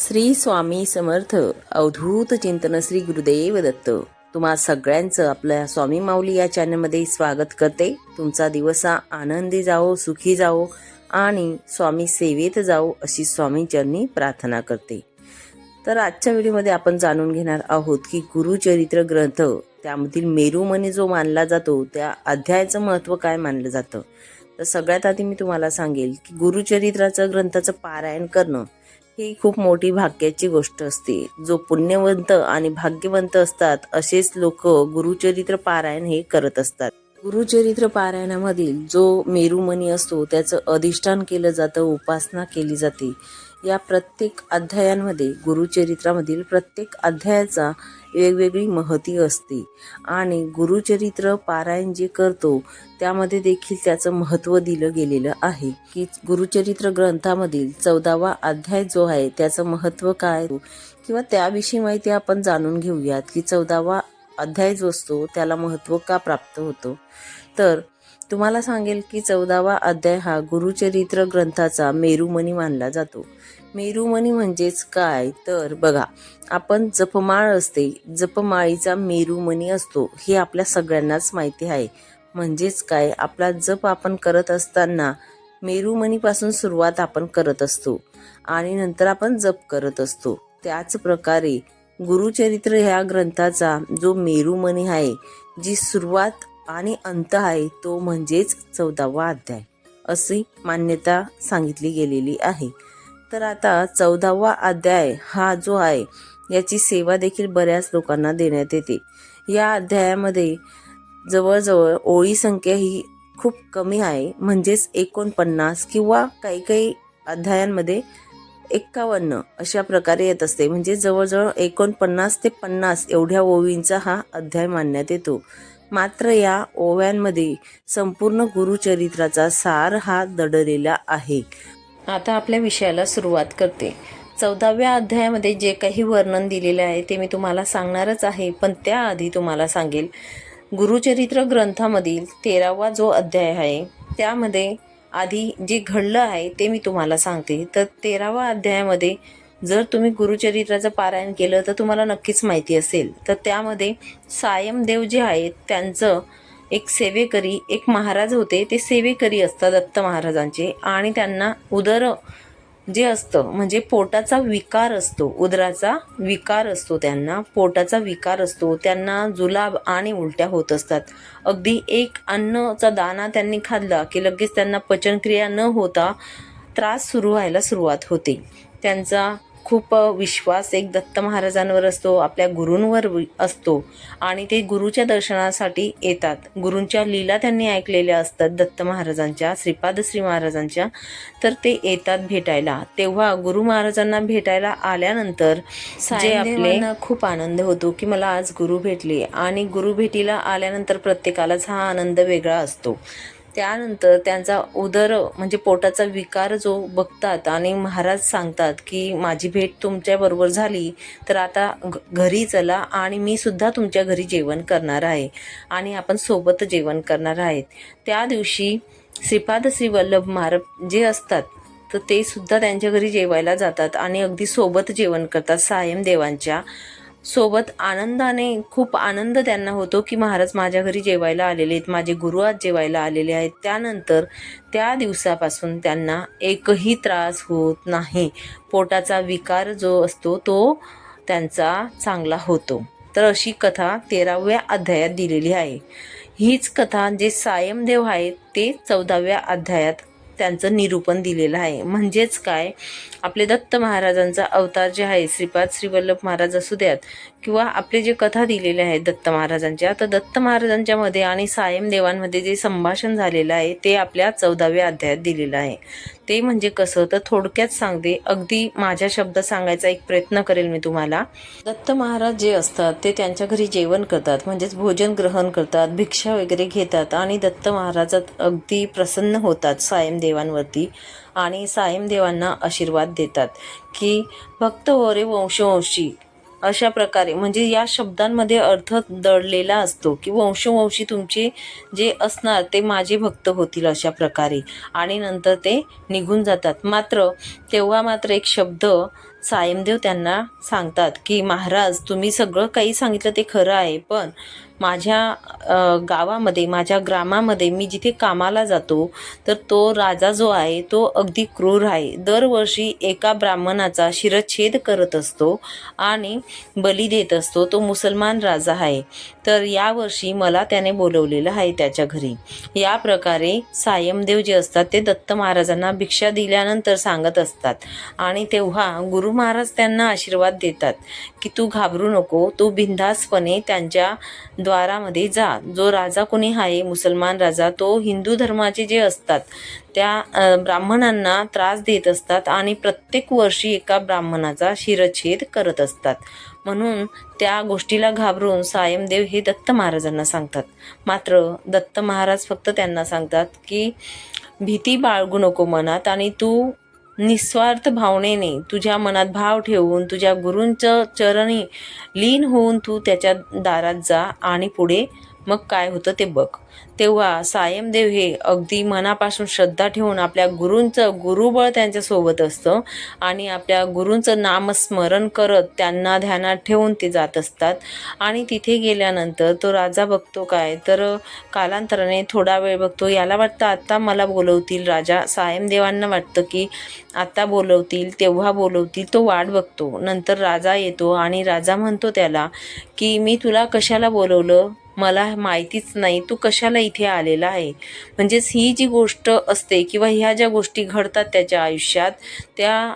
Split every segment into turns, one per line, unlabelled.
श्री स्वामी समर्थ अवधूत चिंतन श्री गुरुदेव दत्त. तुम्हा सगळ्यांचं आपल्या स्वामी माऊली या चॅनलमध्ये स्वागत करते. तुमचा दिवस हा आनंदी जावो सुखी जावो आणि स्वामी सेवेत जावो अशी स्वामींचरणी प्रार्थना करते. तर आजच्या व्हिडिओमध्ये आपण जाणून घेणार आहोत की गुरुचरित्र ग्रंथ त्यामधील मेरुमणी जो मानला जातो त्या अध्यायाचं महत्त्व काय मानलं जातं? तर सगळ्यात आधी मी तुम्हाला सांगेल की गुरुचरित्राचं ग्रंथाचं पारायण करणं ही खूप मोठी भाग्याची गोष्ट असते. जो पुण्यवंत आणि भाग्यवंत असतात असेच लोक गुरुचरित्र पारायण हे करत असतात. गुरुचरित्र पारायणामधील जो मेरुमणी असतो त्याचं अधिष्ठान केलं जातं उपासना केली जाते. या प्रत्येक अध्यायांमध्ये गुरुचरित्रामधील प्रत्येक अध्यायाचा वेगवेगळी महती असते. आणि गुरुचरित्र पारायण जे करतो त्यामध्ये देखील त्याचं महत्त्व दिलं गेलेलं आहे. की गुरुचरित्र ग्रंथामधील चौदावा अध्याय जो आहे त्याचं महत्त्व काय किंवा त्याविषयी माहिती आपण जाणून घेऊयात की चौदावा अध्याय जो असतो त्याला महत्त्व का प्राप्त होतो? तर तुम्हाला सांगेल की चौदावा अध्याय हा गुरुचरित्र ग्रंथाचा मेरुमणी मानला जातो. मेरुमणी म्हणजेच काय? तर बघा आपण जपमाळ असते जपमाळीचा मेरुमणी असतो हे आपल्या सगळ्यांनाच माहिती आहे. म्हणजेच काय? आपला जप आपण करत असताना मेरुमणीपासून सुरुवात आपण करत असतो आणि नंतर आपण जप करत असतो. त्याच प्रकारे गुरुचरित्र ह्या ग्रंथाचा जो मेरुमणी आहे जी सुरुवात आणि अंत आहे तो म्हणजेच चौदावा अध्याय. अशी मान्यता सांगितली गेलेली आहे. तर आता चौदावा अध्याय हा जो आहे याची सेवा देखील बऱ्याच लोकांना देण्यात येते. या अध्यायामध्ये जवळजवळ ओळी संख्या ही खूप कमी आहे म्हणजेच एकोणपन्नास किंवा काही काही अध्यायांमध्ये एक्कावन्न अशा प्रकारे येत असते. म्हणजे जवळजवळ एकोणपन्नास ते पन्नास एवढ्या ओवींचा हा अध्याय मानण्यात येतो. मात्र या ओव्यांमध्ये संपूर्ण गुरुचरित्राचा सार हा दडलेला आहे. आता आपल्या विषयाला सुरुवात करते. चौदाव्या अध्यायामध्ये जे काही वर्णन दिलेले आहे ते मी तुम्हाला सांगणारच आहे पण त्याआधी तुम्हाला सांगेल. गुरुचरित्र ग्रंथामधील तेरावा जो अध्याय आहे त्यामध्ये आधी जे घडलं आहे ते मी तुम्हाला सांगते. तर तेरावा अध्यायामध्ये जर तुम्ही गुरुचरित्राचं पारायण केलं तर तुम्हाला नक्कीच माहिती असेल. तर त्यामध्ये सायमदेव जे आहेत त्यांचं एक सेवेकरी एक महाराज होते. ते सेवेकरी असतात दत्त महाराजांचे. आणि त्यांना उदर जे असतं म्हणजे पोटाचा विकार असतो. उदराचा विकार असतो त्यांना. पोटाचा विकार असतो. त्यांना जुलाब आणि उलट्या होत असतात. अगदी एक अन्नचा दाना त्यांनी खाल्ला की लगेच त्यांना पचनक्रिया न होता त्रास सुरू व्हायला सुरुवात होते. त्यांचा खूप विश्वास एक दत्त महाराजांवर असतो आपल्या गुरूंवर असतो. आणि ते गुरुच्या दर्शनासाठी येतात. गुरूंच्या लीला त्यांनी ऐकलेल्या असतात दत्त महाराजांच्या श्रीपाद श्री महाराजांच्या. तर ते येतात भेटायला. तेव्हा गुरु महाराजांना भेटायला आल्यानंतर जे आपले खूप आनंद होतो की मला आज गुरु भेटले. आणि गुरु भेटीला आल्यानंतर प्रत्येकालाच हा आनंद वेगळा असतो. त्यानंतर त्यांचा उदर म्हणजे पोटाचा विकार जो बघतात आणि महाराज सांगतात की माझी भेट तुमच्याबरोबर झाली तर आता घ- घरी चला आणि मी सुद्धा तुमच्या घरी जेवण करणार आहे आणि आपण सोबत जेवण करणार आहेत. त्या दिवशी श्रीपाद श्री वल्लभ महाराज जे असतात तर ते सुद्धा त्यांच्या घरी जेवायला जातात आणि अगदी सोबत जेवण करतात सायम देवांच्या सोबत आनंदाने खूप आनंद त्यांना होतो की महाराज माझ्या घरी जेवायला आलेले आहेत माझे गुरु आज जेवायला आलेले आहेत. त्यानंतर त्या दिवसापासून त्यांना एकही त्रास होत नाही. पोटाचा विकार जो असतो तो त्यांचा चांगला होतो. तर अशी कथा तेराव्या अध्यायात दिलेली आहे. हीच कथा जे सायमदेव आहेत ते चौदाव्या अध्यायात त्यांचं निरूपण दिलेलं आहे. म्हणजेच काय? आपले दत्त महाराजांचा अवतार जे आहे श्रीपाद श्रीवल्लभ महाराज असू द्यात किंवा आपले जे कथा दिलेल्या आहेत दत्त महाराजांच्या तर दत्त महाराजांच्यामध्ये आणि सायम देवांमध्ये जे संभाषण झालेलं आहे ते आपल्या चौदाव्या अध्यायात दिलेलं आहे. ते म्हणजे कसं? तर थोडक्यात सांगते. अगदी माझ्या शब्दात सांगायचा एक प्रयत्न करेल मी तुम्हाला. दत्त महाराज जे असतात ते त्यांच्या घरी जेवण करतात म्हणजेच भोजन ग्रहण करतात भिक्षा वगैरे घेतात आणि दत्त महाराजात अगदी प्रसन्न होतात सायम देवांवरती. आणि सायमदेवांना आशीर्वाद देतात की भक्त होरे वंशवंशी अशा प्रकारे म्हणजे या शब्दांमध्ये अर्थ दडलेला असतो की वंशवंशी तुमचे जे असणार ते माझे भक्त होतील अशा प्रकारे. आणि नंतर ते निघून जातात. मात्र तेव्हा मात्र एक शब्द सायमदेव त्यांना सांगतात की महाराज तुम्ही सगळं काही सांगितलं ते खरं आहे पण माझ्या गावामध्ये माझ्या ग्रामामध्ये मी जिथे कामाला जातो तर तो राजा जो आहे तो अगदी क्रूर आहे. दरवर्षी एका ब्राह्मणाचा शिरच्छेद करत असतो आणि बली देत असतो. तो मुसलमान राजा आहे. तर यावर्षी मला त्याने बोलवलेलं आहे त्याच्या घरी. या प्रकारे सायमदेव जे असतात ते दत्त महाराजांना भिक्षा दिल्यानंतर सांगत असतात. आणि तेव्हा गुरु महाराज त्यांना आशीर्वाद देतात की तू घाबरू नको तू बिंदासपणे त्यांच्या द्वारामध्ये जा. जो राजा कोणी आहे मुसलमान राजा तो हिंदू धर्माचे जे असतात त्या ब्राह्मणांना त्रास देत असतात आणि प्रत्येक वर्षी एका ब्राह्मणाचा शिरच्छेद करत असतात. म्हणून त्या गोष्टीला घाबरून सायमदेव हे दत्त महाराजांना सांगतात. मात्र दत्त महाराज फक्त त्यांना सांगतात की भीती बाळगू नको मनात आणि तू निस्वार्थ भावनेने तुझ्या मनात भाव ठेवून तुझ्या गुरूंच्या चरणी लीन होऊन तू त्याच्या दारात जा आणि पुढे मग काय होतं ते बघ. तेव्हा सायमदेव हे अगदी मनापासून श्रद्धा ठेवून आपल्या गुरूंचं गुरुबळ त्यांच्यासोबत असतं आणि आपल्या गुरूंचं नामस्मरण करत त्यांना ध्यानात ठेवून ते जात असतात. आणि तिथे गेल्यानंतर तो राजा बघतो काय? तर कालांतराने थोडा वेळ बघतो. याला वाटतं आत्ता मला बोलवतील राजा. सायमदेवांना वाटतं की आत्ता बोलवतील तेव्हा बोलवतील. तो वाट बघतो. नंतर राजा येतो आणि राजा म्हणतो त्याला की मी तुला कशाला बोलवलं? मला माहितीच नाही तू कशाला इथे आलेला आहे? म्हणजेच ही जी गोष्ट असते किंवा ह्या ज्या गोष्टी घडतात त्याच्या आयुष्यात त्या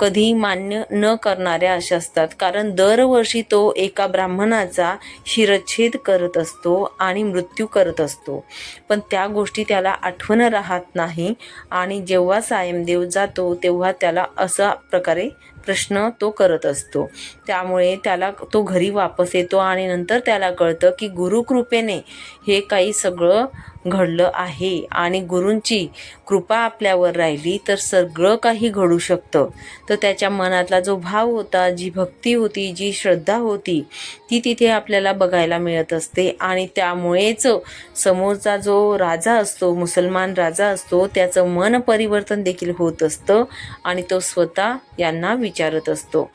कधी मान्य न करणाऱ्या अशा असतात. कारण दरवर्षी तो एका ब्राह्मणाचा शिरच्छेद करत असतो आणि मृत्यू करत असतो. पण त्या गोष्टी त्याला आठवण राहत नाही आणि जेव्हा सायमदेव जातो तेव्हा त्याला असा प्रकारे प्रश्न तो करत असतो. त्यामुळे त्याला तो घरी वापस येतो आणि नंतर त्याला कळतं की गुरुकृपेने हे काही सगळं घडलं आहे आणि गुरूंची कृपा आपल्यावर राहिली तर सगळं काही घडू शकतं. तर त्याच्या मनातला जो भाव होता जी भक्ती होती जी श्रद्धा होती ती तिथे आपल्याला बघायला मिळत असते. आणि त्यामुळेच समोरचा जो राजा असतो मुसलमान राजा असतो त्याचं मन परिवर्तन देखील होत असतं आणि तो स्वतः यांना विचारत असतो.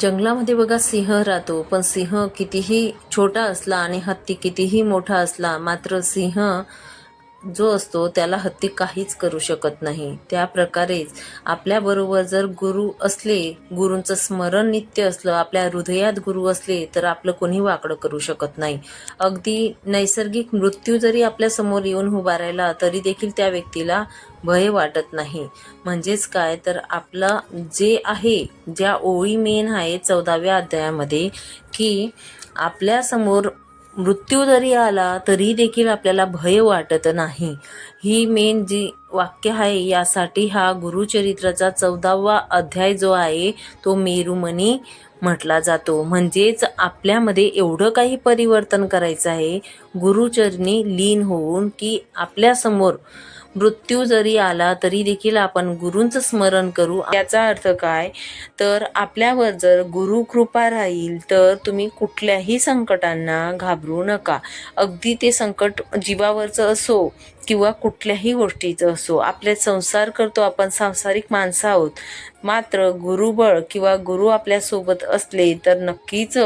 जंगलामध्ये बघा सिंह राहतो पण सिंह कितीही छोटा असला आणि हत्ती कितीही मोठा असला मात्र सिंह जो असतो त्याला हत्ती काहीच करू शकत नाही. त्याप्रकारेच आपल्याबरोबर जर गुरु असले गुरूंचं स्मरण नित्य असलं आपल्या हृदयात गुरु असले तर आपलं कोणी वाकडं करू शकत नाही. अगदी नैसर्गिक मृत्यू जरी आपल्यासमोर येऊन उभा राहिला तरी देखील त्या व्यक्तीला भय वाटत नाही. म्हणजेच काय? तर आपलं जे आहे ज्या ओळी मेन आहे चौदाव्या अध्यायामध्ये की आपल्यासमोर मृत्यू जरी आला तरी देखील आपल्याला भय वाटत नाही. ही मेन जी वाक्य आहे यासाठी हा गुरुचरित्राचा चौदावा अध्याय जो आहे तो मेरुमणी म्हटला जातो. म्हणजेच आपल्यामध्ये एवढं काही परिवर्तन करायचं आहे गुरुचरणी लीन होऊन की आपल्यासमोर मृत्यू जरी आला तरी देखील आपण गुरूंचं स्मरण करू. याचा अर्थ काय? तर आपल्यावर जर गुरु कृपा राहील तर तुम्ही कुठल्याही संकटांना घाबरू नका. अगदी ते संकट जीवावरचं असो किंवा कुठल्याही गोष्टीचं असो आपले संसार करतो आपण सांसारिक माणसं आहोत. मात्र गुरुबळ किंवा गुरु आपल्यासोबत असले तर नक्कीच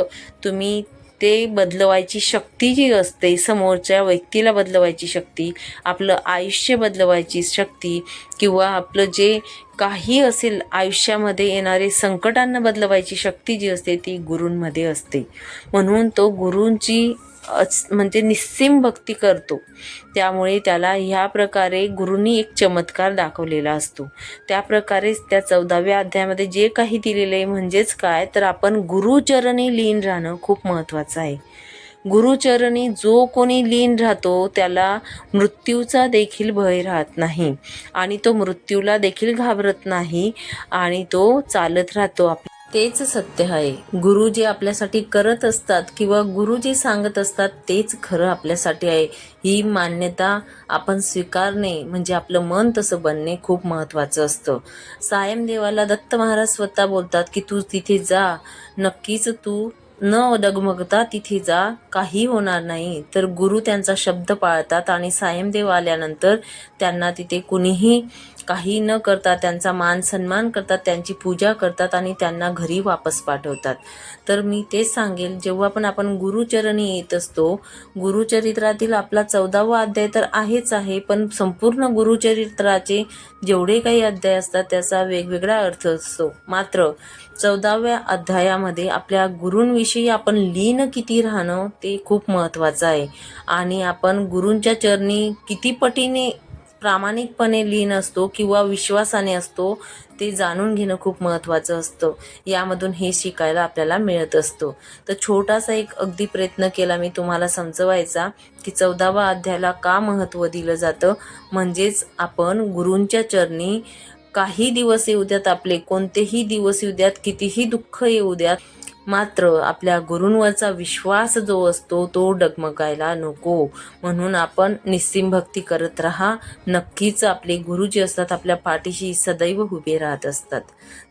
तुम्ही ते बदलवायची शक्ती जी असते समोरच्या व्यक्तीला बदलवायची शक्ती आपलं आयुष्य बदलवायची शक्ती किंवा आपलं जे काही असेल आयुष्यामध्ये येणारे संकटांना बदलवायची शक्ती जी असते ती गुरूंमध्ये असते. म्हणून तो गुरूंची म्हणजे निस्सीम भक्ती करतो. त्यामुळे त्याला ह्या प्रकारे गुरुनी एक चमत्कार दाखवलेला असतो. त्या प्रकारेच त्या चौदाव्या अध्यायामध्ये जे काही दिलेलं आहे म्हणजेच काय तर आपण गुरुचरणी लीन राहणं खूप महत्त्वाचं आहे. गुरुचरणी जो कोणी लीन राहतो त्याला मृत्यूचा देखील भय राहत नाही. आणि तो मृत्यूला देखील घाबरत नाही आणि तो चालत राहतो आप तेच सत्य आहे. गुरु जे आपल्यासाठी करत असतात किंवा गुरु जे सांगत असतात तेच खरं आपल्यासाठी आहे. ही मान्यता आपण स्वीकारणे म्हणजे आपलं मन तसं बनणे खूप महत्त्वाचं असतं. सायमदेवाला दत्त महाराज स्वतः बोलतात की तू तिथे जा. नक्कीच तू न डगमगता तिथे जा. काही होणार नाही. तर गुरु त्यांचा शब्द पाळतात आणि सायमदेव आल्यानंतर त्यांना तिथे कुणीही काही न करता त्यांचा मान सन्मान करतात त्यांची पूजा करतात आणि त्यांना घरी वापस पाठवतात. तर मी तेच सांगेल जेव्हा पण आपण गुरुचरणी येत असतो गुरुचरित्रातील आपला चौदावा अध्याय तर आहेच आहे पण संपूर्ण गुरुचरित्राचे जेवढे काही अध्याय असतात त्याचा वेगवेगळा अर्थ असतो. मात्र चौदाव्या अध्यायामध्ये आपल्या गुरूंविषयी आपण लीन किती राहणं ते खूप महत्त्वाचं आहे. आणि आपण गुरूंच्या चरणी किती पटीने प्रामाणिकपणे लीन असतो किंवा विश्वासाने असतो ते जाणून घेणं खूप महत्त्वाचं असतं. यामधून हे शिकायला आपल्याला मिळत असतो. तर छोटासा एक अगदी प्रयत्न केला मी तुम्हाला समजवायचा की चौदावा अध्यायाला का महत्त्व दिलं जातं? म्हणजेच आपण गुरूंच्या चरणी काही दिवस येऊ द्यात आपले कोणतेही दिवस येऊ द्यात कितीही दुःख येऊ द्यात मात्र आपल्या गुरूंवरचा विश्वास जो असतो तो डगमगायला नको. म्हणून आपण निस्सिम भक्ती करत राहा. नक्कीच आपले गुरु जे असतात आपल्या पाठीशी सदैव उभे राहत असतात.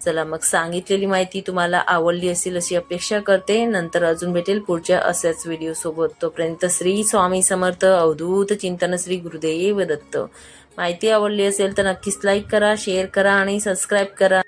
चला मग सांगितलेली माहिती तुम्हाला आवडली असेल अशी अपेक्षा करते. नंतर अजून भेटेल पुढच्या अशाच व्हिडिओसोबत तोपर्यंत श्री स्वामी समर्थ अवधूत चिंतन श्री गुरुदेव दत्त. माहिती आवडली असेल तर नक्कीच लाईक करा शेअर करा आणि सबस्क्राईब करा.